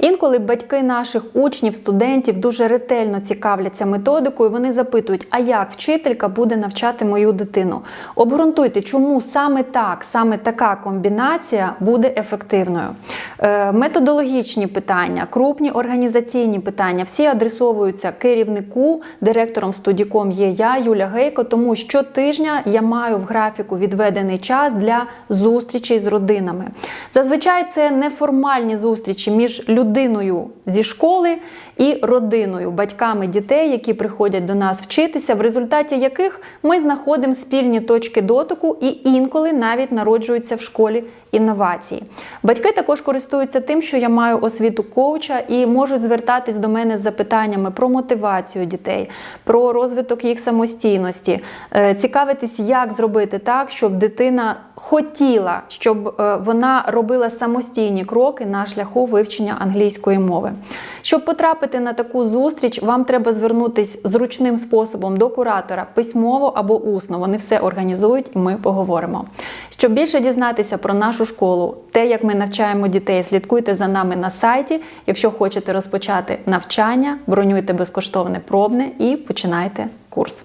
Інколи батьки наших учнів, студентів дуже ретельно цікавляться методикою. Вони запитують, а як вчителька буде навчати мою дитину? Обґрунтуйте, чому саме так, саме така комбінація буде ефективною. Е, Методологічні питання, крупні організаційні питання всі адресовуються керівнику, директором студіком є я, Юля Гейко. Тому щотижня я маю в графіку відведений час для зустрічей з родинами. Зазвичай це неформальні зустрічі між людиною зі школи і родиною, батьками дітей, які приходять до нас вчитися, в результаті яких ми знаходимо спільні точки дотику і інколи навіть народжуються в школі інновації. Батьки також користуються тим, що я маю освіту коуча і можуть звертатись до мене з запитаннями про мотивацію дітей, про розвиток їх самостійності, е, цікавитись, як зробити так, щоб дитина хотіла, щоб е, вона робила самостійні кроки на шляху вивчення англійської мови. Щоб потрапити на таку зустріч, вам треба звернутись зручним способом до куратора письмово або усно. Вони все організують, і ми поговоримо. Щоб більше дізнатися про нашу школу, те, як ми навчаємо дітей, слідкуйте за нами на сайті. Якщо хочете розпочати навчання, бронюйте безкоштовне пробне і починайте курс.